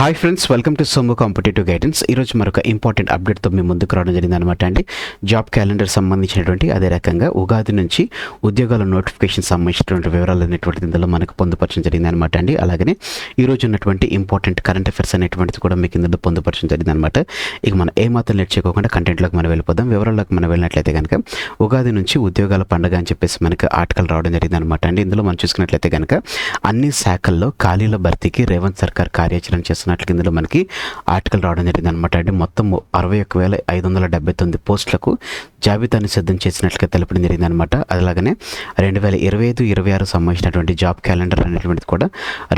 Hi friends welcome to Somu competitive guidance ఈరోజు మరొక important అప్డేట్తో మీ ముందుకు రావడం జరిగింది అనమాట అండి. జాబ్ క్యాలెండర్ సంబంధించినటువంటి అదే రకంగా ఉగాది నుంచి ఉద్యోగాల నోటిఫికేషన్ సంబంధించినటువంటి వివరాలు అనేటువంటిది ఇందులో మనకు పొందుపరచడం జరిగింది అనమాట అండి. అలాగనే ఈ రోజు ఉన్నటువంటి ఇంపార్టెంట్ కరెంట్ అఫైర్స్ అనేటువంటిది కూడా మీకు ఇందులో పొందుపరచడం జరిగింది అనమాట ఇక మనం ఏ మాత్రం లేట్ చేయకోకుండా కంటెంట్లోకి మనం వెళ్ళిపోదాం. వివరాల్లోకి మనం వెళ్ళినట్లయితే కనుక ఉగాది నుంచి ఉద్యోగాల పండుగ అని చెప్పేసి మనకి ఆర్టికల్ రావడం జరిగింది అనమాట అండి. ఇందులో మనం చూసుకున్నట్లయితే కనుక అన్ని శాఖల్లో ఖాళీల భర్తీకి రేవంత్ సర్కార్ కార్యాచరణ చేస్తున్నట్లు కిందలో మనకి ఆర్టికల్ రావడం జరిగింది అనమాట అండి మొత్తం అరవై ఒక్క వేల ఐదు వందల డెబ్బై తొమ్మిది పోస్టులకు జాబితాను సిద్ధం చేసినట్లుగా తెలపడం జరిగింది అనమాట అలాగనే రెండు వేల ఇరవై ఐదు ఇరవై ఆరు సంబంధించినటువంటి జాబ్ క్యాలెండర్ అనేటువంటిది కూడా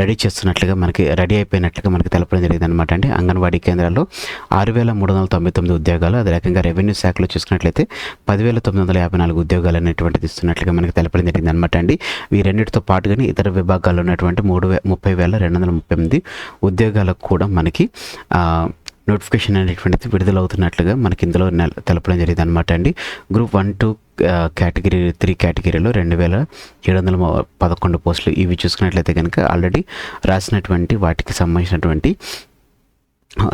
రెడీ చేస్తున్నట్లుగా మనకి రెడీ అయిపోయినట్లుగా మనకి తెలపడం జరిగింది అనమాట అండి అంగన్వాడీ కేంద్రాల్లో ఆరు వేల మూడు వందల తొంభై తొమ్మిది ఉద్యోగాలు అదే రకంగా రెవెన్యూ శాఖలో చూసుకున్నట్లయితే పదివేల తొమ్మిది వందల యాభై నాలుగు ఉద్యోగాలు అనేటువంటిది ఇస్తున్నట్లుగా మనకి తెలపడం జరిగింది అనమాట అండి వీరెన్నిటితో పాటుగానే ఇతర విభాగాల్లో ఉన్నటువంటి మూడు వే ముప్పై వేల రెండు వందల ముప్పై ఎనిమిది ఉద్యోగాలకు కూడా మనకి నోటిఫికేషన్ అనేటువంటిది విడుదలవుతున్నట్లుగా మనకి ఇందులో నెల- తెలపడం జరిగింది అనమాట అండి. Group one two category three కేటగిరీలో రెండు వేల ఏడు వందల పదకొండు పోస్టులు ఇవి చూసుకున్నట్లయితే కనుక ఆల్రెడీ రాసినటువంటి వాటికి సంబంధించినటువంటి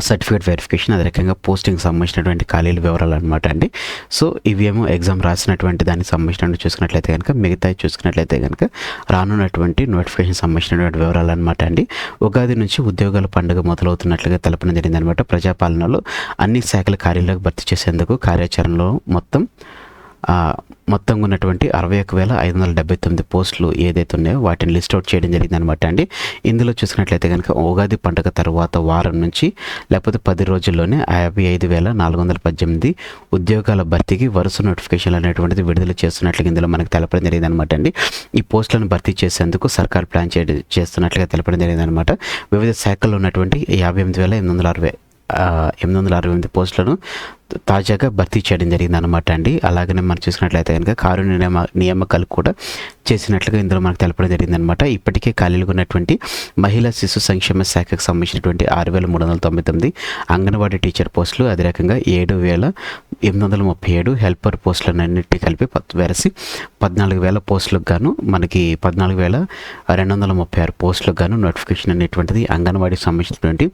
సర్టిఫికేట్ వెరిఫికేషన్ అదే రకంగా పోస్టింగ్ సంబంధించినటువంటి ఖాళీల వివరాలు అనమాట అండి. సో ఇవేమో ఎగ్జామ్ రాసినటువంటి దానికి సంబంధించినటువంటి చూసుకున్నట్లయితే కనుక మిగతా చూసుకున్నట్లయితే కనుక రానున్నటువంటి నోటిఫికేషన్ సంబంధించినటువంటి వివరాలు అనమాట అండి. ఉగాది నుంచి ఉద్యోగాల పండుగ మొదలవుతున్నట్లుగా తెలపడం జరిగింది అనమాట ప్రజాపాలనలో అన్ని శాఖల కార్యాలయాలకు భర్తీ చేసేందుకు కార్యాచరణలో మొత్తం మొత్తం ఉన్నటువంటి అరవై ఒక వేల ఐదు వందల డెబ్బై తొమ్మిది పోస్టులు ఏదైతే ఉన్నాయో వాటిని లిస్ట్ అవుట్ చేయడం జరిగింది అనమాట అండి. ఇందులో చూసినట్లయితే కనుక ఉగాది పండుగ తర్వాత వారం నుంచి లేకపోతే పది రోజుల్లోనే యాభై ఐదు వేల నాలుగు వందల పద్దెనిమిది ఉద్యోగాల భర్తీకి వరుస నోటిఫికేషన్లు అనేటువంటిది విడుదల చేస్తున్నట్లుగా ఇందులో మనకు తెలపడం జరిగింది అనమాట అండి. ఈ పోస్టులను భర్తీ చేసేందుకు సర్కార్ ప్లాన్ చే చేస్తున్నట్లుగా తెలపడం జరిగింది అనమాట వివిధ శాఖల్లో ఉన్నటువంటి యాభై ఎనిమిది వేల ఎనిమిది వందల అరవై ఎనిమిది వందల అరవై ఎనిమిది పోస్టులను తాజాగా భర్తీ చేయడం జరిగింది అనమాట అండి. అలాగనే మనం చూసినట్లయితే కనుక కారు నియమ నియామకాలు కూడా చేసినట్లుగా ఇందులో మనకు తెలపడం జరిగింది అనమాట ఇప్పటికే ఖాళీలుగా ఉన్నటువంటి మహిళా శిశు సంక్షేమ శాఖకు సంబంధించినటువంటి ఆరు వేల మూడు వందల తొంభై తొమ్మిది అంగన్వాడీ టీచర్ పోస్టులు అదే రకంగా ఏడు వేల ఎనిమిది వందల ముప్పై ఏడు హెల్పర్ పోస్టులన్నింటినీ కలిపి పత్ వెరసి పద్నాలుగు వేల పోస్టులకు గాను మనకి పద్నాలుగు వేల రెండు వందల ముప్పై ఆరు పోస్టులకు గాను నోటిఫికేషన్ అనేటువంటిది అంగన్వాడీకి సంబంధించినటువంటి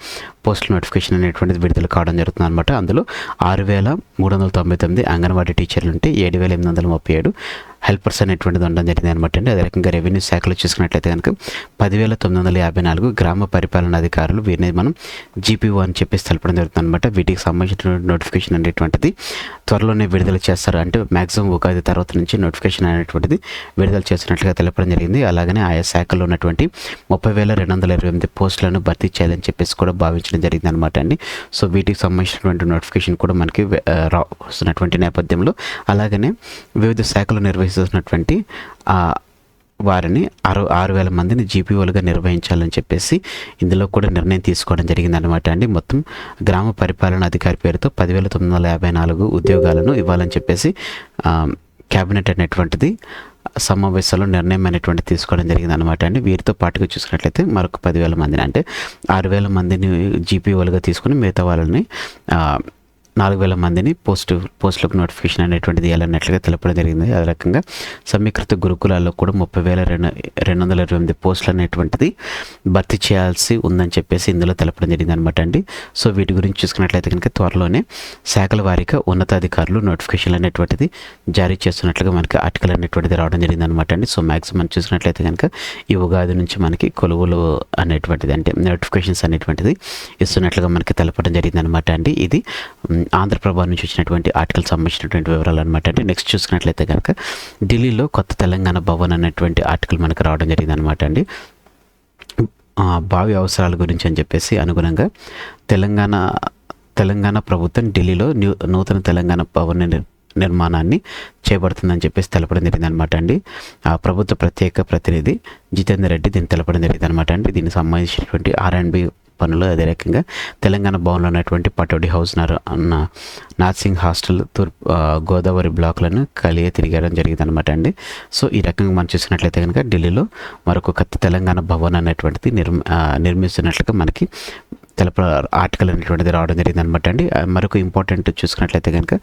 పోస్టుల నోటిఫికేషన్ అనేటువంటిది విడుదల కావడం జరుగుతుంది అనమాట అందులో ఆరు వేల మూడు వందల తొంభై తొమ్మిది అంగన్వాడీ టీచర్లు ఉంటే ఏడు వేల ఎనిమిది వందల ముప్పై ఏడు. హెల్పర్స్ అనేటువంటిది ఉండడం జరిగింది అనమాట అండి. అదే రకంగా రెవెన్యూ శాఖలో చూసుకున్నట్లయితే కనుక పదివేల తొమ్మిది వందల యాభై నాలుగు గ్రామ పరిపాలన అధికారులు వీరిని మనం జీపీఓ అని చెప్పేసి తెలపడం జరుగుతుంది అనమాట. వీటికి సంబంధించినటువంటి నోటిఫికేషన్ అనేటువంటిది త్వరలోనే విడుదల చేస్తారు. అంటే మ్యాక్సిమం ఉగాది తర్వాత నుంచి నోటిఫికేషన్ అనేటువంటిది విడుదల చేసినట్లుగా తెలపడం జరిగింది. అలాగనే ఆయా శాఖలో ఉన్నటువంటి ముప్పై వేల రెండు వందల ఇరవై ఎనిమిది పోస్టులను భర్తీ చేయాలని చెప్పేసి కూడా భావించడం జరిగింది అనమాట అండి. సో వీటికి సంబంధించినటువంటి నోటిఫికేషన్ కూడా మనకి రా వస్తున్నటువంటి నేపథ్యంలో. అలాగనే వివిధ శాఖలు నిర్వహిస్తున్నటువంటి ఆ, వారిని ఆరు ఆరు వేల మందిని జీపీఓలుగా నిర్వహించాలని చెప్పేసి ఇందులో కూడా నిర్ణయం తీసుకోవడం జరిగింది అనమాట అండి. మొత్తం గ్రామ పరిపాలన అధికారి పేరుతో పదివేల తొమ్మిది వందల యాభై నాలుగు ఉద్యోగాలను ఇవ్వాలని చెప్పేసి క్యాబినెట్ అనేటువంటిది సమావేశంలో నిర్ణయం అనేటువంటి తీసుకోవడం జరిగింది అనమాట అండి. వీరితో పాటుగా చూసినట్లయితే మరొక పదివేల మందిని అంటే ఆరు వేల మందిని జీపీఓలుగా తీసుకుని మిగతా వాళ్ళని నాలుగు వేల మందిని పోస్ట్ పోస్టులకు నోటిఫికేషన్ అనేటువంటిది వెళ్ళనట్లుగా తెలపడం జరిగింది. అదే రకంగా సమీకృత గురుకులాల్లో కూడా ముప్పై వేల రెండు రెండు వందల ఇరవై ఎనిమిది పోస్టులు అనేటువంటిది భర్తీ చేయాల్సి ఉందని చెప్పేసి ఇందులో తెలపడం జరిగింది అనమాట అండి. సో వీటి గురించి చూసుకున్నట్లయితే కనుక త్వరలోనే శాఖల వారీగా ఉన్నతాధికారులు నోటిఫికేషన్లు అనేటువంటిది జారీ చేస్తున్నట్లుగా మనకి ఆర్టికల్ అనేటువంటిది రావడం జరిగింది అనమాట అండి. సో మ్యాక్సిమం చూసినట్లయితే కనుక ఈ ఉగాది నుంచి మనకి కొలువులు అనేటువంటిది అంటే నోటిఫికేషన్స్ అనేటువంటిది ఇస్తున్నట్లుగా మనకి తెలపడం జరిగింది అనమాట అండి. ఇది ఆంధ్రప్రభ నుంచి వచ్చినటువంటి ఆర్టికల్ సంబంధించినటువంటి వివరాలు అనమాట అంటే నెక్స్ట్ చూసుకున్నట్లయితే కనుక ఢిల్లీలో కొత్త తెలంగాణ భవన్ అనేటువంటి ఆర్టికల్ మనకు రావడం జరిగింది అనమాట అండి భావి అవసరాల గురించి అని చెప్పేసి అనుగుణంగా తెలంగాణ తెలంగాణ ప్రభుత్వం ఢిల్లీలో న్యూ నూతన తెలంగాణ భవన్ నిర్మాణాన్ని చేపడుతుందని చెప్పేసి తెలపడం జరిగింది అనమాట అండి. ఆ ప్రభుత్వ ప్రత్యేక ప్రతినిధి జితేందర్ రెడ్డి దీన్ని తెలపడం జరిగింది అనమాట అండి. దీనికి సంబంధించినటువంటి ఆర్ అండ్ బి పనులు అదే రకంగా తెలంగాణ భవన్లో ఉన్నటువంటి పటోడి హౌస్ నర్ అన్న నార్సింగ్ హాస్టల్ తూర్పు గోదావరి బ్లాక్లను కలిగి తిరిగడం జరిగింది అనమాట అండి. సో ఈ రకంగా మనం చూసినట్లయితే కనుక ఢిల్లీలో మరొక కొత్త తెలంగాణ భవన్ అనేటువంటిది నిర్మ నిర్మిస్తున్నట్లుగా మనకి తెలప ఆర్టికల్ అనేటువంటిది రావడం జరిగింది అనమాట అండి మరొక ఇంపార్టెంట్ చూసుకున్నట్లయితే కనుక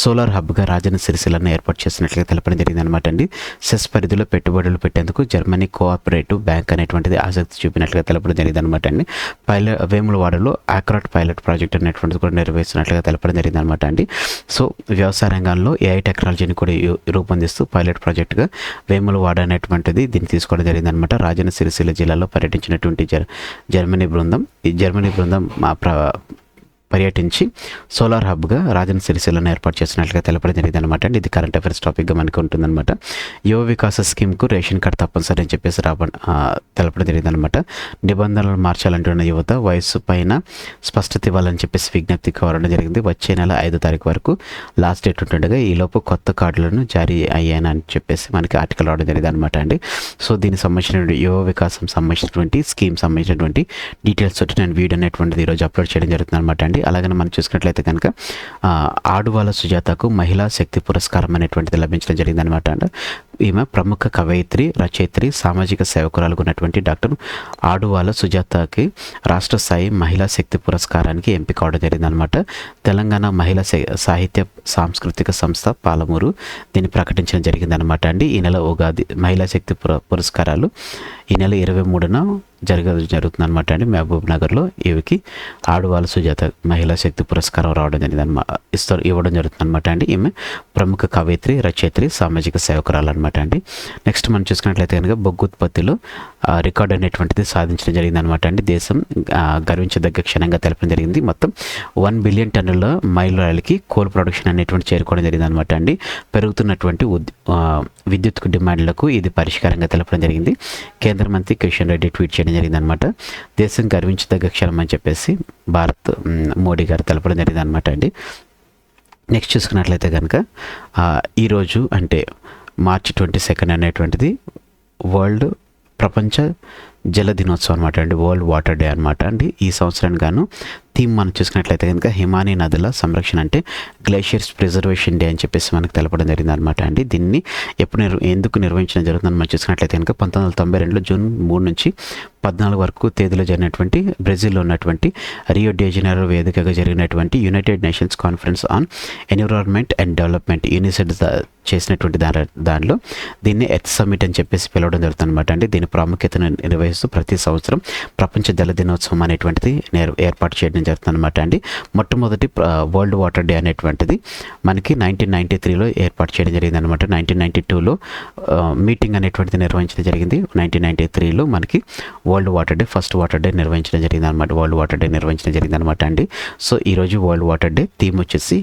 సోలార్ హబ్గా రాజన్న సిరిసిలను ఏర్పాటు చేసినట్లుగా తెలపడం జరిగింది అనమాట అండి. సెస్ పరిధిలో పెట్టుబడులు పెట్టేందుకు జర్మనీ కోఆపరేటివ్ బ్యాంక్ అనేటువంటిది ఆసక్తి చూపినట్లుగా తెలపడం జరిగింది అనమాట అండి. పైలట్ వేములవాడలో ఆక్రాట్ పైలట్ ప్రాజెక్ట్ అనేటువంటిది కూడా నిర్వహిస్తున్నట్లుగా తెలపడం జరిగింది అనమాట అండి. సో వ్యవసాయ రంగంలో ఏఐ టెక్నాలజీని కూడా రూపొందిస్తూ పైలట్ ప్రాజెక్టుగా వేములవాడ అనేటువంటిది దీన్ని తీసుకోవడం జరిగింది అనమాట రాజన్న సిరిసిల్ల జిల్లాలో పర్యటించినటువంటి జర్ జర్మనీ బృందం. ఈ జర్మనీ బృందం మా ప్ర పర్యటించి సోలార్ హబ్గా రాజన్ సిరిసిల్లను ఏర్పాటు చేసినట్లుగా తెలపడం జరిగింది అనమాట అండి ఇది కరెంట్ అఫైర్స్ టాపిక్గా మనకు ఉంటుందన్నమాట. యువ వికాస స్కీమ్కు రేషన్ కార్డ్ తప్పనిసరి అని చెప్పేసి రాబ తెలపడం జరిగింది అనమాట నిబంధనలు మార్చాలంటున్న యువత వయస్సు పైన స్పష్టత ఇవ్వాలని చెప్పేసి విజ్ఞప్తి కోరడం జరిగింది. వచ్చే నెల ఐదో తారీఖు వరకు లాస్ట్ డేట్ ఉంటుండగా ఈలోపు కొత్త కార్డులను జారీ అయ్యాయని చెప్పేసి మనకి ఆర్టికల్ రావడం జరిగింది అనమాట అండి. సో దీనికి సంబంధించినటువంటి యువ వికాసం సంబంధించినటువంటి స్కీమ్ సంబంధించినటువంటి డీటెయిల్స్ తోటి నేను వీడియో అనేటువంటిది ఈరోజు అప్లోడ్ చేయడం జరుగుతుంది అనమాట అండి. అలాగనే మనం చూసుకున్నట్లయితే కనుక ఆడువాల సుజాతకు మహిళా శక్తి పురస్కారం అనేటువంటిది లభించడం జరిగింది అనమాట అండి. ఈమె ప్రముఖ కవయిత్రి రచయిత్రి సామాజిక సేవకురాలు ఉన్నటువంటి డాక్టర్ ఆడువాల సుజాతకి రాష్ట్ర స్థాయి మహిళా శక్తి పురస్కారానికి ఎంపిక అవడం జరిగిందనమాట. తెలంగాణ మహిళా సే- సాహిత్య సాంస్కృతిక సంస్థ పాలమూరు దీన్ని ప్రకటించడం జరిగిందనమాట అండి. ఈ నెల ఉగాది మహిళా శక్తి పుర పురస్కారాలు ఈ నెల ఇరవై మూడున జరగ జరుగుతుంది అనమాట అండి. మహబూబ్ నగర్లో ఈవికి ఆడువాల సుజాత మహిళా శక్తి పురస్కారం రావడం జరిగింది అనమాట ఇస్తారు ఇవ్వడం జరుగుతుంది అనమాట అండి. ఈమె ప్రముఖ కవయిత్రి రచయిత్రి సామాజిక సేవకురాలు అనమాట. అండి. నెక్స్ట్ మనం చూసుకున్నట్లయితే కనుక బొగ్గు ఉత్పత్తిలో రికార్డ్ అనేటువంటిది సాధించడం జరిగింది అనమాట అండి. దేశం గర్వించదగ్గ క్షణంగా తెలపడం జరిగింది. మొత్తం వన్ బిలియన్ టన్నుల మైలురాయిలకి కోల్ ప్రొడక్షన్ అనేటువంటి చేరుకోవడం జరిగింది అనమాట అండి. పెరుగుతున్నటువంటి విద్యుత్కు విద్యుత్ డిమాండ్లకు ఇది పరిష్కారంగా తెలపడం జరిగింది. కేంద్ర మంత్రి కిషన్ రెడ్డి ట్వీట్ చేయడం జరిగింది అనమాట దేశం గర్వించదగ్గ క్షణం అని చెప్పేసి భారత్ మోడీ గారు తెలపడం జరిగింది అనమాట అండి. నెక్స్ట్ చూసుకున్నట్లయితే కనుక ఈరోజు అంటే మార్చి ట్వంటీ సెకండ్ అనేటువంటిది వరల్డ్ ప్రపంచ జల దినోత్సవం అనమాట అండి వరల్డ్ వాటర్ డే అనమాట అండి. ఈ సంవత్సరానికి గాను థీమ్ మనం చూసుకున్నట్లయితే కనుక హిమానీ నదుల సంరక్షణ అంటే గ్లేషియర్స్ ప్రిజర్వేషన్ డే అని చెప్పేసి మనకు తెలపడం జరిగింది అనమాట అండి. దీన్ని ఎప్పుడు నిర్వ ఎందుకు నిర్వహించడం జరుగుతుందని మనం చూసుకున్నట్లయితే కనుక పంతొమ్మిది వందల తొంభై రెండులో జూన్ మూడు నుంచి పద్నాలుగు వరకు తేదీలో జరిగినటువంటి బ్రెజిల్లో ఉన్నటువంటి రియో డేజనరో వేదికగా జరిగినటువంటి united nations conference on environment and development యూనిసెడ్ చేసినటువంటి దాని దానిలో దీన్ని ఎర్త్ సమ్మిట్ అని చెప్పేసి పిలవడం జరుగుతుంది అనమాట అండి. దీని ప్రాముఖ్యతను నిర్వహిస్తూ ప్రతి సంవత్సరం ప్రపంచ జల దినోత్సవం అనేటువంటిది నేర్ ఏర్పాటు చేయడం జరుగుతుంది అనమాట అండి. మొట్టమొదటి వరల్డ్ వాటర్ డే అనేటువంటిది మనకి నైన్టీన్ నైంటీ త్రీలో ఏర్పాటు చేయడం జరిగింది అనమాట నైన్టీన్ నైంటీ టూలో మీటింగ్ అనేటువంటిది నిర్వహించడం జరిగింది. నైన్టీన్ నైంటీ త్రీలో మనకి world water day first water day నిర్వహించడం జరిగింది అనమాట వరల్డ్ వాటర్ డే నిర్వహించడం జరిగింది అనమాట అండి. సో ఈరోజు వరల్డ్ వాటర్ డే థీమ్ వచ్చేసి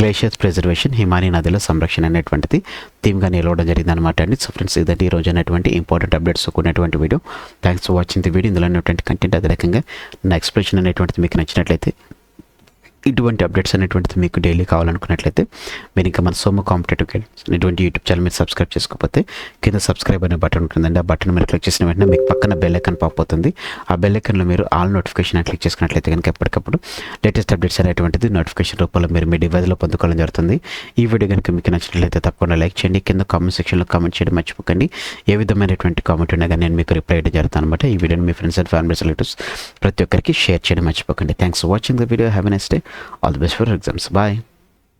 గ్లేషియర్స్ ప్రిజర్వేషన్ హిమానీ నదిలో సంరక్షణ అనేటువంటిది. థీమ్గా నిలవడం జరిగింది అనమాట అండి. సో ఫ్రెండ్స్ ఇదంటే ఈరోజు అనేటువంటి ఇంపార్టెంట్ అప్డేట్స్ కూడినటువంటి video. Thanks for watching the video. ఇందులో ఉన్నటువంటి కంటెంట్ అదే రకంగా నా ఎక్స్ప్రెషన్ అనేటువంటిది మీకు నచ్చినట్లయితే ఇటువంటి అప్డేట్స్ అనేటువంటిది మీకు డైలీ కావాలనుకున్నట్లయితే మీరు ఇంకా మన సోమ కాంపిటేటివ్ గైడెన్స్ ఇటువంటి యూట్యూబ్ ఛానల్ మీరు సబ్స్క్రైబ్ చేసుకోకపోతే కింద సబ్స్క్రైబ్ అనే బటన్ ఉంటుందండి. ఆ బటన్ మీరు క్లిక్ చేసిన వెంటనే మీకు పక్కన బెల్ ఐకాన్ పాప్ అవుతుంది. ఆ బెల్ ఐకాన్లో మీరు ఆల్ నోటిఫికేషన్ క్లిక్ చేసుకున్నట్లయితే కనుక ఎప్పటికప్పుడు లేటెస్ట్ అప్డేట్స్ అనేటువంటిది నోటిఫికేషన్ రూపంలో మీరు మీ డివైజ్లో పొందుకోవడం జరుగుతుంది. ఈ వీడియో కనుక మీకు నచ్చినట్లయితే తప్పకుండా లైక్ చేయండి. కింద కామెంట్ సెక్షన్లో కామెంట్ చేయడం మర్చిపోకండి. ఏ విధమైనటువంటి కామెంట్ ఉన్నా కానీ నేను మీకు రిప్లై చేయడం జరుగుతాను అనమాట ఈ వీడియోని మీ ఫ్రెండ్స్ అండ్ ఫ్యామిలీ రిలేటివ్స్ ప్రతి ఒక్కరికి షేర్ చేయడం మర్చిపోకండి. Thanks for watching the video have next day all the best for exams bye